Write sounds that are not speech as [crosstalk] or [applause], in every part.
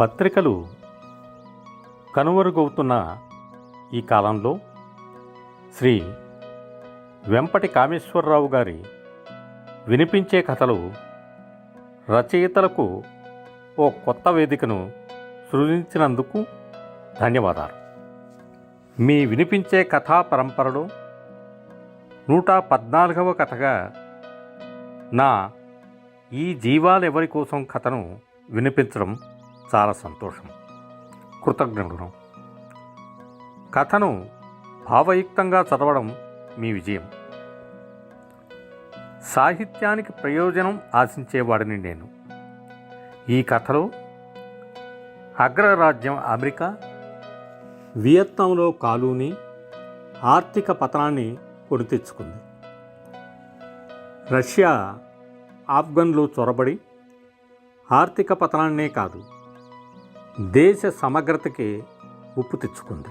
పత్రికలు కనుమరుగవుతున్న ఈ కాలంలో శ్రీ వెంపటి కామేశ్వరరావు గారి వినిపించే కథలు రచయితలకు ఓ కొత్త వేదికను సృజించినందుకు ధన్యవాదాలు. మీ వినిపించే కథా పరంపరలో నూట పద్నాలుగవ కథగా నా ఈ జీవాలెవరి కోసం కథను వినిపించడం చాలా సంతోషం. కృతజ్ఞుడు కథను భావయుక్తంగా చదవడం మీ విజయం. సాహిత్యానికి ప్రయోజనం ఆశించేవాడిని నేను. ఈ కథలో అగ్రరాజ్యం అమెరికా వియత్నంలో కాలూని ఆర్థిక పతనాన్ని కొని తెచ్చుకుంది. రష్యా ఆఫ్ఘన్లో చొరబడి ఆర్థిక పతనాన్నే కాదు దేశ సమగ్రతకి ఉప్పు తెచ్చుకుంది.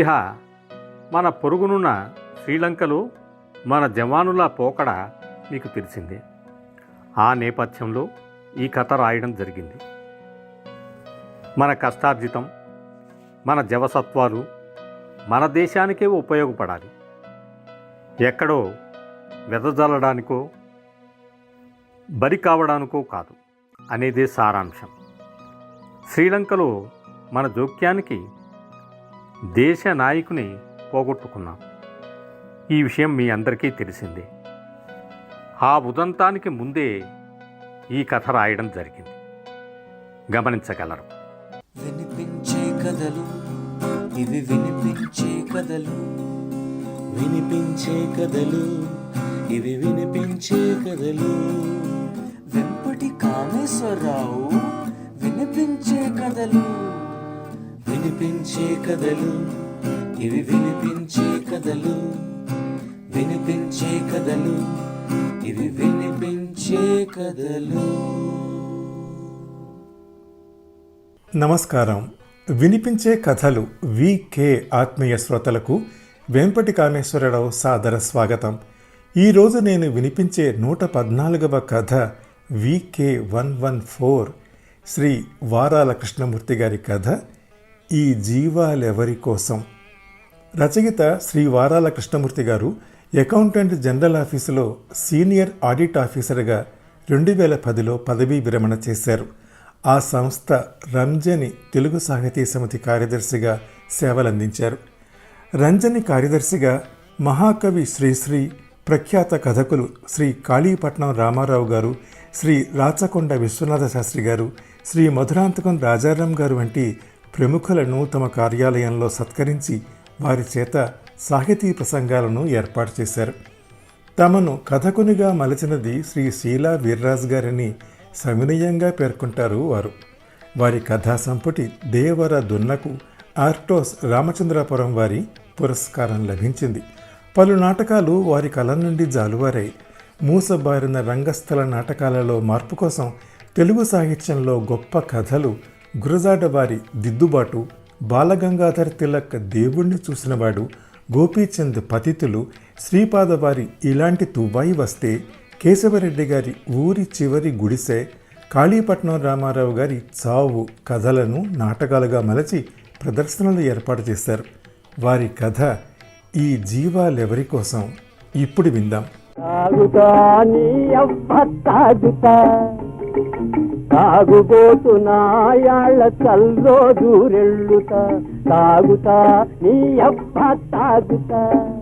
ఇహ మన పొరుగునున్న శ్రీలంకలో మన జవానుల పోకడ మీకు తెలిసిందే. ఆ నేపథ్యంలో ఈ కథ రాయడం జరిగింది. మన కష్టార్జితం మన జవసత్వాలు మన దేశానికే ఉపయోగపడాలి. ఎక్కడో వెదజల్లడానికో బరి కావడానికో కాదు అనేదే సారాంశం. శ్రీలంకలో మన జోక్యానికి దేశ నాయకుని పోగొట్టుకున్నాం. ఈ విషయం మీ అందరికీ తెలిసిందే. ఆ ఉదంతానికి ముందే ఈ కథ రాయడం జరిగింది. గమనించగలరు. వినిపించే కథలు ఇవి వినిపించే కథలు వినిపించే కథలు ఇవి వినిపించే కథలు. వెంపటి కామేశ్వరరావు వినిపించే కథలు వినిపించే కథలు ఇవి వినిపించే కథలు వినిపించే కథలు ఇవి వినిపించే కథలు. నమస్కారం. వినిపించే కథలు వికే ఆత్మీయ శ్రోతలకు వెంపటి కామేశ్వరరావు సాదర స్వాగతం. ఈరోజు నేను వినిపించే నూట పద్నాలుగవ కథ V K one one four Shri Varala Krishnamurthy గారి కథ ఈ జీవాలెవరి కోసం? రచయిత శ్రీ వారాల కృష్ణమూర్తి గారు అకౌంటెంట్ జనరల్ ఆఫీసులో సీనియర్ ఆడిట్ ఆఫీసర్గా రెండు వేల పదిలో పదవీ విరమణ చేశారు. ఆ సంస్థ రంజని తెలుగు సాహితీ సమితి కార్యదర్శిగా సేవలందించారు. రంజని కార్యదర్శిగా మహాకవి శ్రీశ్రీ ప్రఖ్యాత కథకులు శ్రీ కాళీపట్నం రామారావు గారు శ్రీ రాచకొండ విశ్వనాథ శాస్త్రి గారు శ్రీ మధురాంతకం రాజారాం గారు వంటి ప్రముఖులను తమ కార్యాలయంలో సత్కరించి వారి చేత సాహితీ ప్రసంగాలను ఏర్పాటు చేశారు. తమను కథకునిగా మలచినది శ్రీ శీలా వీర్రాజ్ గారిని సవినయంగా పేర్కొంటారు వారు. వారి కథా సంపుటి దేవర దున్నకు ఆర్టోస్ రామచంద్రాపురం వారి పురస్కారం లభించింది. పలు నాటకాలు వారి కళ నుండి జాలువారాయి. మూసబారిన రంగస్థల నాటకాలలో మార్పు కోసం తెలుగు సాహిత్యంలో గొప్ప కథలు గురజాడవారి దిద్దుబాటు బాలగంగాధర్ తిలక్ దేవుణ్ణి చూసినవాడు గోపీచంద్ పతితులు శ్రీపాదవారి ఇలాంటి తువ్వాయి వస్తే కేశవరెడ్డి గారి ఊరి చివరి గుడిసె కాళీపట్నం రామారావు గారి చావు కథలను నాటకాలుగా మలచి ప్రదర్శనలు ఏర్పాటు చేశారు. వారి కథ ఈ జీవాలెవరి కోసం? ఇప్పుడు విందాం. తాగుతా చల్లో అవ్వ తాగుతా తాగుబోతు నాయాళ్ళ నీ అబ్బ తాగుతా.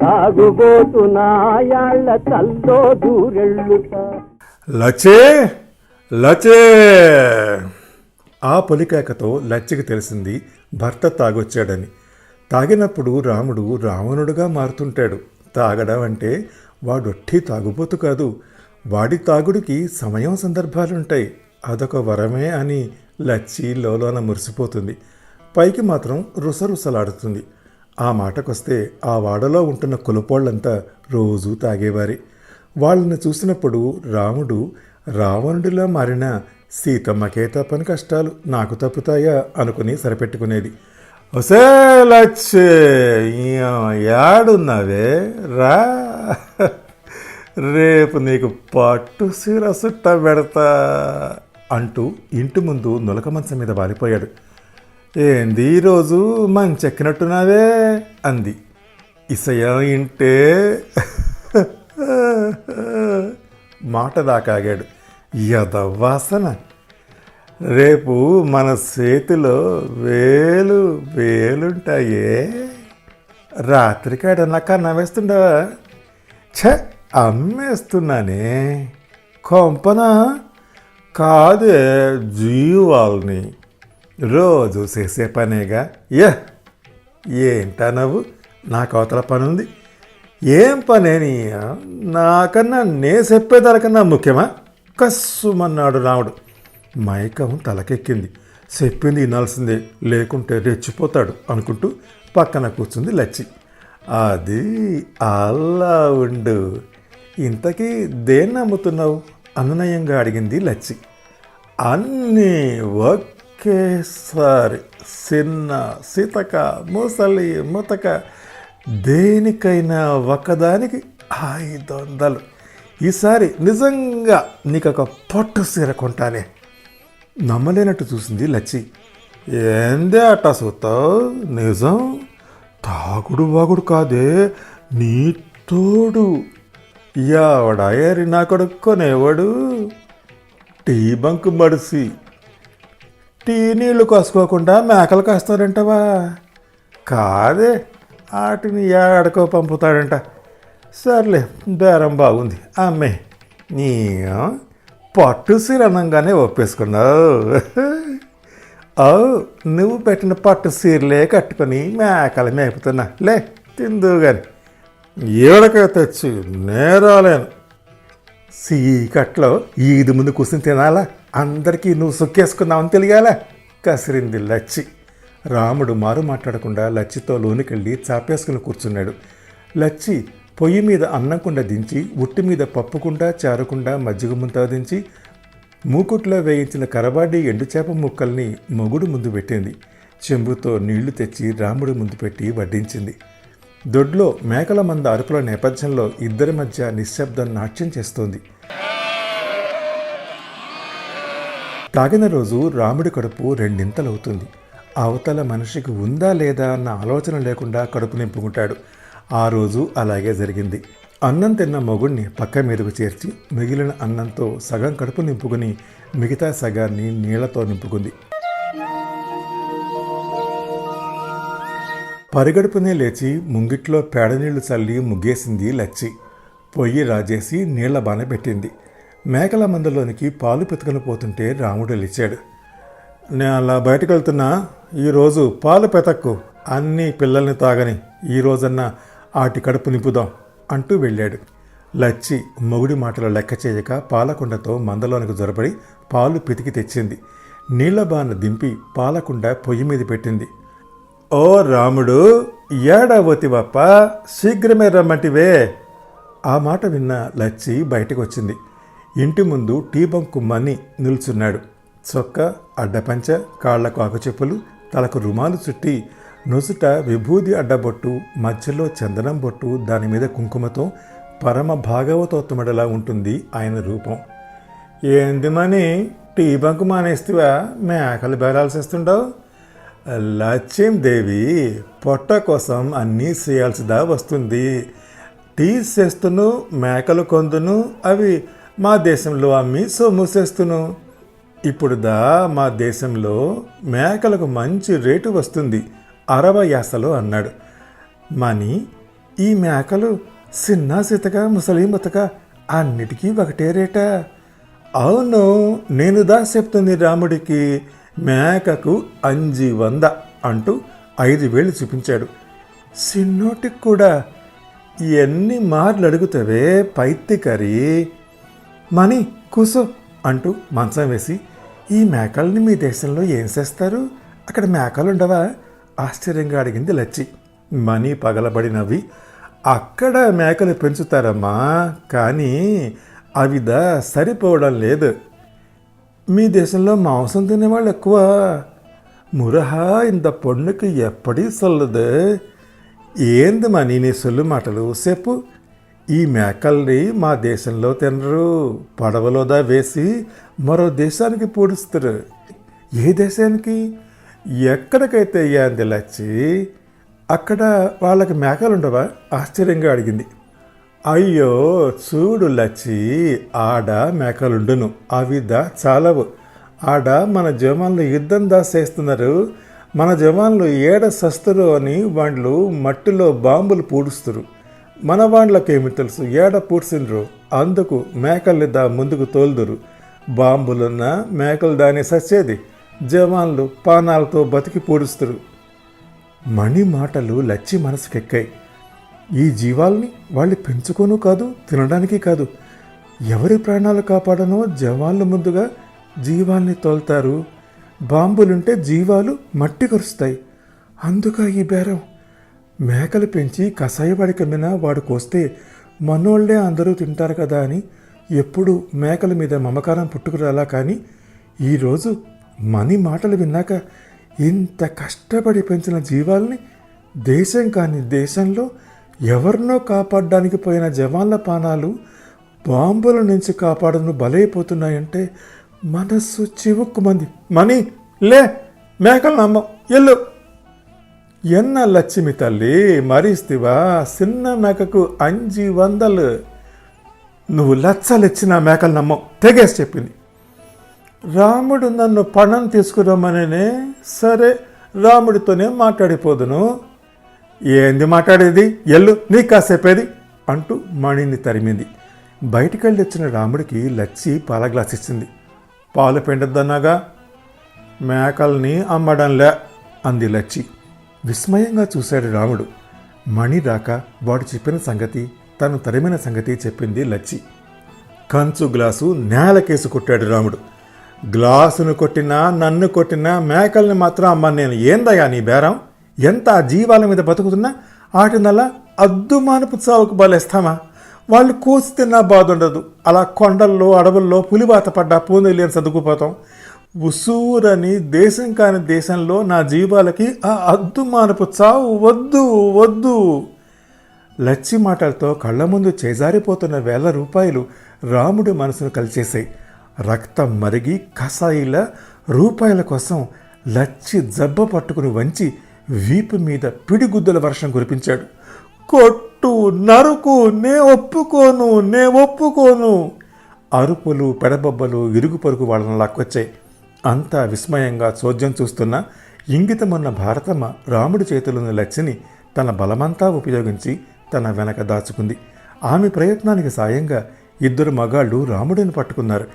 తాగుబోతు చల్లో చల్రోజు లచే లచే. ఆ పొలికేకతో లచ్చికి తెలిసింది భర్త తాగొచ్చాడని. తాగినప్పుడు రాముడు రావణుడుగా మారుతుంటాడు. తాగడం అంటే వాడొట్టి తాగుబోతు కాదు. వాడి తాగుడికి సమయం సందర్భాలుంటాయి. అదొక వరమే అని లచ్చి లోలోన మురిసిపోతుంది. పైకి మాత్రం రుసరుసలాడుతుంది. ఆ మాటకొస్తే ఆ వాడలో ఉంటున్న కులపోళ్ళంతా రోజూ తాగేవారి. వాళ్ళని చూసినప్పుడు రాముడు రావణుడిలా మారిన సీతమ్మకే తప్పని కష్టాలు నాకు తప్పుతాయా? అనుకుని సరిపెట్టుకునేది. ఒసే లచ్చే యాడున్నావే రా. రేపు నీకు పట్టు సిరసుట్ట పెడతా అంటూ ఇంటి ముందు నులక మంచం మీద వాలిపోయాడు. ఏంది ఈరోజు మంచెక్కినట్టున్నావే అంది. ఇసయ ఇంటే మాట దాకాగాడు యదవాసన. రేపు మన చేతిలో వేలు వేలుంటాయే. రాత్రికాడన్నా కన్నా వేస్తుండవా? ఛ! అమ్మేస్తున్నానే. కొంపన? కాదే జీవాల్ని. రోజు చేసే పనేగా? ఏ ఏంటా నవ్వు నాకు అవతల పని ఉంది ఏం పనేని? నాకన్నా నే చెప్పేదానికన్నా ముఖ్యమా? కస్సుమన్నాడు రాముడు. మైకం తలకెక్కింది. చెప్పింది వినాల్సిందే. లేకుంటే రెచ్చిపోతాడు అనుకుంటూ పక్కన కూర్చుంది లచ్చి. అది అలా ఉండు. ఇంతకీ దేన్ని నమ్ముతున్నావు? అనునయంగా అడిగింది లచ్చి. అన్నీ ఒకేసారి చిన్న సీతక ముసలి ముతక. దేనికైనా ఒకదానికి ఐదు వందలు ఈసారి నిజంగా నీకు ఒక పట్టు సీర కొంటానే. నమ్మలేనట్టు చూసింది లచ్చి. ఏందే అట్ట సూతావు నిజం? తాగుడు వాగుడు కాదే. నీ తోడు. ఎవడాయరి నా కొడుకు కొనేవాడు టీ బంక్ మడిసి టీ నీళ్ళు కోసుకోకుండా మేకలు కాస్తారంటవా? కాదే వాటిని ఏడకో పంపుతాడంట. సర్లే బేరం బాగుంది. అమ్మే నీ పట్టు సిరణంగానే ఒప్పేసుకున్నావు. [laughs] అవు నువ్వు పెట్టిన పట్టు సీరలే కట్టుకొని మేకలు మేపుతున్నా. లే తిందువు కానీ ఏడక తెచ్చి నేరాలేను. సీకట్లో ఈది ముందు కూర్చుని తినాలా? అందరికీ నువ్వు సుక్కేసుకున్నావని తెలియాలా? కసిరింది లచ్చి. రాముడు మారు మాట్లాడకుండా లచ్చితో లోనికెళ్ళి చాపేసుకుని కూర్చున్నాడు. లచ్చి పొయ్యి మీద అన్నంకుండా దించి ఉట్టి మీద పప్పుకుండా చారకుండా మజ్జిగ ముంతా దించి మూకుట్లో వేయించిన కరబాడి ఎండుచేప ముక్కల్ని మొగుడు ముందు పెట్టింది. చెంబుతో నీళ్ళు తెచ్చి రాముడు ముందు పెట్టి వడ్డించింది. దొడ్లో మేకల మంద అరుపుల నేపథ్యంలో ఇద్దరి మధ్య నిశ్శబ్దం నాట్యం చేస్తోంది. తాగిన రోజు రాముడి కడుపు రెండింతలవుతుంది. అవతల మనిషికి ఉందా లేదా అన్న ఆలోచన లేకుండా కడుపు నింపుకుంటాడు. ఆ రోజు అలాగే జరిగింది. అన్నం తిన్న మొగుణ్ణి పక్క మీదకు చేర్చి మిగిలిన అన్నంతో సగం కడుపు నింపుకుని మిగతా సగాన్ని నీళ్ళతో నింపుకుంది. పరిగడుపునే లేచి ముంగిట్లో పేడనీళ్ళు చల్లి ముగ్గేసింది లచ్చి. పొయ్యి రాజేసి నీళ్ళ బాన పెట్టింది. మేకల మందలోనికి పాలు పెతుకుని పోతుంటే రాముడు లేచాడు. నేను అలా బయటకు వెళ్తున్నా ఈరోజు పాలు పెతక్కు. అన్ని పిల్లల్ని తాగని. ఈ ఆటి కడుపు నింపుదాం అంటూ వెళ్ళాడు. లచ్చి మొగుడి మాటలు లెక్క చేయక పాలకుండతో మందలోనికి జొరబడి పాలు పితికి తెచ్చింది. నీళ్ళ బాణ దింపి పాలకుండ పొయ్యి మీద పెట్టింది. ఓ రాముడు ఏడవతి బప్ప శీఘ్రమే రమ్మంటివే. ఆ మాట విన్న లచ్చి బయటకు వచ్చింది ఇంటి ముందు టీ బంకు మని నిల్చున్నాడు. చొక్క అడ్డపంచ కాళ్ళకు ఆకుచెప్పులు తలకు రుమాలు చుట్టి నుసుట విభూది అడ్డబొట్టు మధ్యలో చందనం బొట్టు దాని మీద కుంకుమతో పరమ భాగవతోత్తముడలా ఉంటుంది ఆయన రూపం. ఏంది మని? టీ బంకు మానేస్తివా? మేకలు బేరాల్సేస్తుండవు? లక్ష్మీదేవి పొట్ట కోసం అన్నీ చేయాల్సిదా వస్తుంది. టీ చేస్తును మేకలు కొందును అవి మా దేశంలో అమ్మి సొమ్ము చేస్తును. ఇప్పుడు దా మా దేశంలో మేకలకు మంచి రేటు వస్తుంది అరవై యాసలు అన్నాడు. మని ఈ మేకలు చిన్న సితక ముసలి ముతక అన్నిటికీ ఒకటే రేటా. అవును నేను దా చెప్తుంది రాముడికి మేకకు అంజి వంద అంటూ ఐదు వేలు చూపించాడు. సిన్నోటికి కూడా ఎన్ని మార్లు అడుగుతావే పైత్తికరి? మని కూసో అంటూ మంచం వేసి ఈ మేకల్ని మీ దేశంలో ఏం చేస్తారు? అక్కడ మేకలు ఉండవా ఆశ్చర్యంగా అడిగింది లచ్చి. మనీ పగలబడి నవ్వి అక్కడ మేకలు పెంచుతారమ్మా. కానీ అవిదా సరిపోవడం లేదు. మీ దేశంలో మాంసం తినేవాళ్ళు ఎక్కువ. మురహా ఇంత పొన్నుకి ఎప్పటి సొల్లదు. ఏంది మనీ నీ సొల్లు మాటలు? చెప్పు. ఈ మేకల్ని మా దేశంలో తినరు. పడవలోదా వేసి మరో దేశానికి పూడుస్తారు. ఏ దేశానికి? ఎక్కడికైతే ఏంది లచ్చి? అక్కడ వాళ్ళకి మేకలు ఉండవా ఆశ్చర్యంగా అడిగింది. అయ్యో చూడు లచ్చి ఆడ మేకలుండును. అవి దా చాలవు. ఆడ మన జవాన్లు యుద్ధం దాసేస్తున్నారు మన జవాన్లు ఏడ సస్తురు అని వాళ్ళు మట్టిలో బాంబులు పూడుస్తురు. మన వాళ్ళకేమి తెలుసు? ఏడ పూడ్చిండ్రు అందుకు మేకల్ని దా ముందుకు తోలుదురు. బాంబులున్న మేకలు దాని సచ్చేది. జవాన్లు పానాలతో బతికి పూడుస్తురు. మణి మాటలు లచ్చి మనసుకెక్కాయి. ఈ జీవాల్ని వాళ్ళు పెంచుకోను కాదు తినడానికి కాదు. ఎవరి ప్రాణాలు కాపాడనో జవాన్లు ముందుగా జీవాల్ని తోలుతారు. బాంబులుంటే జీవాలు మట్టి కరుస్తాయి. అందుక ఈ బేరం. మేకలు పెంచి కషాయవాడి కమ్మినా వాడు కోస్తే మనోళ్ళే అందరూ తింటారు కదా అని ఎప్పుడు మేకల మీద మమకారం పుట్టుకురాలా కానీ ఈరోజు మని మాటలు విన్నాక ఇంత కష్టపడి పెంచిన జీవాల్ని దేశం కాని దేశంలో ఎవరినో కాపాడడానికి పోయిన జవాన్ల పానాలు బాంబుల నుంచి కాపాడను బలైపోతున్నాయంటే మనస్సు చివుక్కుమంది. మనీ లే మేకలు నమ్మం ఎల్లు. ఎన్న లక్ష్మి తల్లి మరిస్తివా చిన్న మేకకు అంజి వందలు. నువ్వు లచ్చలిచ్చిన మేకలు నమ్మం తెగేసి చెప్పింది. రాముడు నన్ను పణం తీసుకురమ్మనే సరే రాముడితోనే మాట్లాడిపోదును. ఏంది మాట్లాడేది? ఎల్లు నీ కాసేపేది? అంటూ మణిని తరిమింది. బయటికెళ్ళి వచ్చిన రాముడికి లచ్చి పాల గ్లాస్ ఇచ్చింది. పాలు పిండద్దన్నాగా? మేకల్ని అమ్మడంలే అంది లచ్చి. విస్మయంగా చూశాడు రాముడు. మణి రాక వాడు చెప్పిన సంగతి తను తరిమిన సంగతి చెప్పింది లచ్చి. కంచు గ్లాసు నేలకేసి కొట్టాడు రాముడు. గ్లాసును కొట్టినా నన్ను కొట్టినా మేకల్ని మాత్రం అమ్మ నేను ఏందయ్యా నీ బేరం? ఎంత ఆ జీవాల మీద బతుకుతున్నా వాటినల్లా అద్దుమానపు చావుకు బలేస్తామా? వాళ్ళు కోసి తిన్నా బాధ ఉండదు అలా కొండల్లో అడవుల్లో పులిబాత పడ్డా పూనెలేని సర్దుకుపోతాం. ఉసూరని దేశం కాని దేశంలో నా జీవాలకి ఆ అద్దుమానపు చావు వద్దు వద్దు. లచ్చి మాటలతో కళ్ళ ముందు చేజారిపోతున్న వేల రూపాయలు రాముడి మనసును కలిచేశాయి. రక్తం మరిగి కసాయిల రూపాయల కోసం లచ్చి జబ్బ పట్టుకుని వంచి వీపు మీద పిడిగుద్దుల వర్షం కురిపించాడు. కొట్టు నరుకు నే ఒప్పుకోను నే ఒప్పుకోను అరుపులు పెడబొబ్బలు ఇరుగు పరుగు వాళ్ళను లాక్కొచ్చాయి. అంతా విస్మయంగా చోద్యం చూస్తున్న ఇంగితమున్న భారతమ్మ రాముడి చేతులను లచ్చిని తన బలమంతా ఉపయోగించి తన వెనక దాచుకుంది. ఆమె ప్రయత్నానికి సాయంగా ఇద్దరు మగాళ్ళు రాముడిని పట్టుకున్నారు.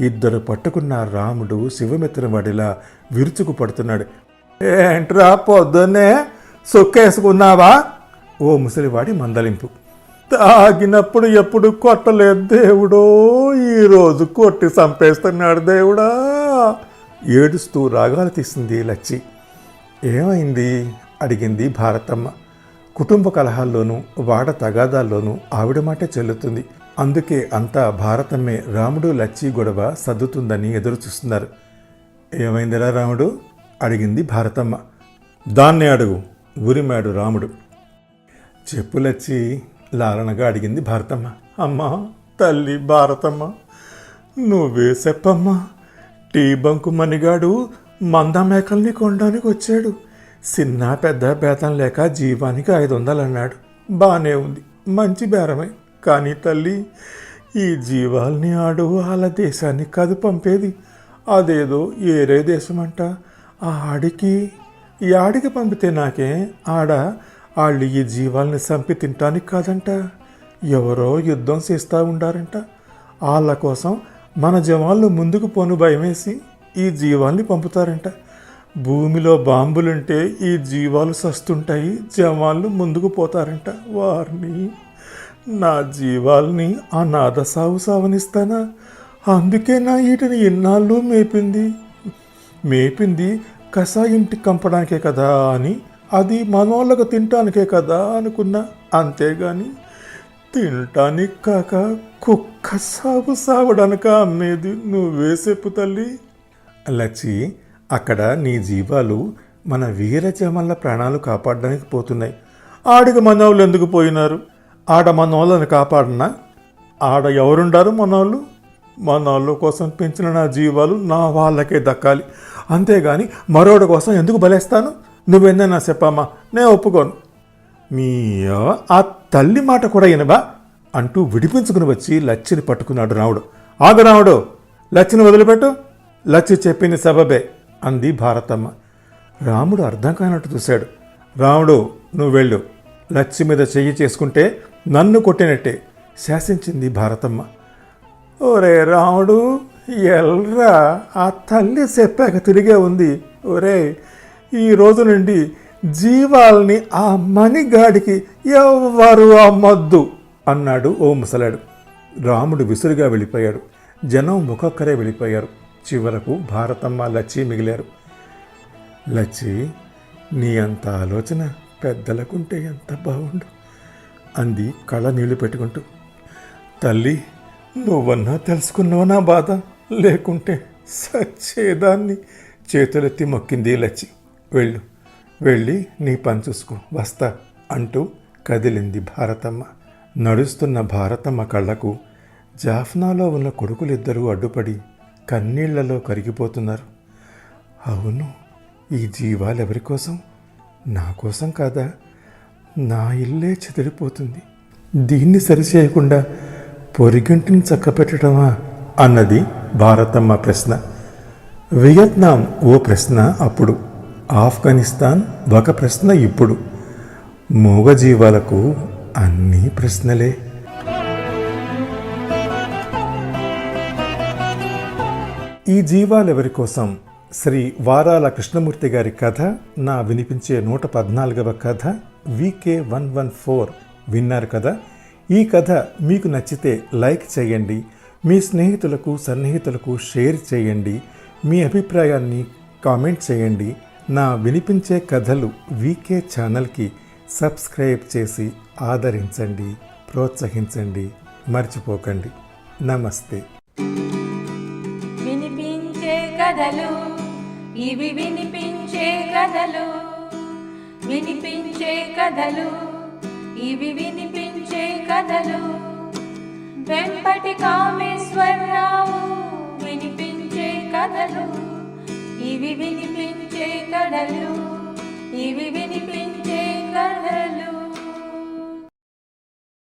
ఇద్దరు పట్టుకున్న రాముడు శివమిత్ర వాడిలా విరుచుకు పడుతున్నాడు. ఏంట్రా పొద్దున్నే సొక్కేసుకున్నావా? ఓ ముసలివాడి మందలింపు. తాగినప్పుడు ఎప్పుడు కొట్టలేదు దేవుడో ఈరోజు కొట్టి చంపేస్తున్నాడు దేవుడా. ఏడుస్తూ రాగాలు తీసింది లచ్చి. ఏమైంది? అడిగింది భారతమ్మ. కుటుంబ కలహాల్లోనూ వాడ తగాదాల్లోనూ ఆవిడ మాటే చెల్లుతుంది. అందుకే అంతా భారతమ్మే రాముడు లచ్చి గొడవ సర్దుతుందని ఎదురు చూస్తున్నారు ఏమైందిరా రాముడు? అడిగింది భారతమ్మ. దాన్నే అడుగు ఉరిమాడు రాముడు. చెప్పులచ్చి లాలనగా అడిగింది భారతమ్మ. అమ్మా తల్లి భారతమ్మ నువ్వే చెప్పమ్మా. టీ బంకు మనిగాడు మంద మేకల్ని కొనడానికి వచ్చాడు. చిన్న పెద్ద బేతం లేక జీవానికి ఐదు వందలు అన్నాడు బాగానే ఉంది మంచి బేరమే. కానీ తల్లి ఈ జీవాల్ని ఆడు వాళ్ళ దేశానికి కాదు పంపేది. అదేదో ఏరే దేశమంట. ఆ ఆడికి ఈ ఆడికి పంపితే నాకే ఆడ వాళ్ళు ఈ జీవాల్ని చంపి తింటానికి కాదంట. ఎవరో యుద్ధం చేస్తూ ఉండారంట. వాళ్ళ కోసం మన జవాన్లు ముందుకు పోను భయమేసి ఈ జీవాల్ని పంపుతారంట. భూమిలో బాంబులుంటే ఈ జీవాలు సస్తుంటాయి జవాన్లు ముందుకు పోతారంట. వారిని నా జీవాల్ని ఆ నాద సాగు సావనిస్తానా? అందుకే నా వీటిని ఇన్నాళ్ళు మేపింది? మేపింది కషాయింటి కంపడానికే కదా అని అది మనోళ్ళకు తినటానికే కదా అనుకున్నా. అంతేగాని తినటానికి కాక కుక్క సాగు సావడానిక అమ్మేది నువ్వే చెప్పు తల్లి. లచ్చి అక్కడ నీ జీవాలు మన వీరజమల్ల ప్రాణాలు కాపాడడానికి పోతున్నాయి. ఆడికి మనవాళ్ళు ఎందుకు పోయినారు? ఆడ మనోళ్ళని కాపాడనా? ఆడ ఎవరుండారు మనవాళ్ళు మనవాళ్ళ కోసం పెంచిన నా జీవాలు నా వాళ్ళకే దక్కాలి. అంతేగాని మరోడు కోసం ఎందుకు బలేస్తాను? నువ్వెందన్నా చెప్పమ్మా నేను ఒప్పుకోను. మీ ఆ తల్లి మాట కూడా వినవా? అంటూ విడిపించుకుని వచ్చి లచ్చిని పట్టుకున్నాడు రావుడు ఆగు రావుడు లచ్చిని వదిలిపెట్టు. లచ్చి చెప్పింది సబబే అంది భారతమ్మ. రాముడు అర్థం కానట్టు చూశాడు. రాముడు నువ్వు వెళ్ళు. లచ్చి మీద చెయ్యి చేసుకుంటే నన్ను కొట్టినట్టే శాసించింది భారతమ్మ. ఓరే రాముడు ఎల్రా ఆ తల్లి చెప్పాక తిరిగే ఉంది. ఒరే ఈ రోజు నుండి జీవాల్ని ఆ మణిగాడికి ఎవ్వరు అమ్మొద్దు అన్నాడు ఓ ముసలాడు. రాముడు విసురుగా వెళ్ళిపోయాడు. జనం ఒక్కొక్కరే వెళ్ళిపోయారు. చివరకు భారతమ్మ లచ్చి మిగిలారు. లచ్చి నీ అంత ఆలోచన పెద్దలకుంటే ఎంత బాగుండు అంది కళ్ళ నీళ్ళు పెట్టుకుంటూ. తల్లి నువ్వన్నా తెలుసుకున్నావు నా బాధ? లేకుంటే సచ్చేదాన్ని చేతులెత్తి మొక్కింది లచ్చి. వెళ్ళు వెళ్ళి నీ పని చూసుకో వస్తా అంటూ కదిలింది భారతమ్మ. నడుస్తున్న భారతమ్మ కళ్ళకు జాఫ్నాలో ఉన్న కొడుకులిద్దరూ అడ్డుపడి కన్నీళ్ళలో కరిగిపోతున్నారు. అవును ఈ జీవాలెవరి కోసం నా కోసం కాదా? నా ఇల్లే చెదిరిపోతుంది. దీన్ని సరిచేయకుండా పొరిగింటిని చక్కపెట్టడమా అన్నది భారతమ్మ ప్రశ్న. వియత్నాం ఓ ప్రశ్న అప్పుడు. ఆఫ్ఘనిస్తాన్ ఒక ప్రశ్న ఇప్పుడు. మూగజీవాలకు అన్నీ ప్రశ్నలే. ఈ జీవాలెవరి కోసం? శ్రీ వారాల కృష్ణమూర్తి గారి కథ నా వినిపించే నూట పద్నాలుగవ కథ వికే వన్ వన్ ఫోర్. విన్నారు కదా? ఈ కథ మీకు నచ్చితే లైక్ చేయండి. మీ స్నేహితులకు సన్నిహితులకు షేర్ చేయండి. మీ అభిప్రాయాన్ని కామెంట్ చేయండి. నా వినిపించే కథలు వీకే ఛానల్కి సబ్స్క్రైబ్ చేసి ఆదరించండి ప్రోత్సహించండి. మర్చిపోకండి. నమస్తే. వినిపించే కథలు ఇవి వినిపించే కథలు. వినిపించే కథలు ఇవి వినిపించే కథలు. వెంపటి కామేశ్వరరావు వినిపించే కథలు. ఇవి వినిపించే కథలు. ఇవి వినిపించే కథలు.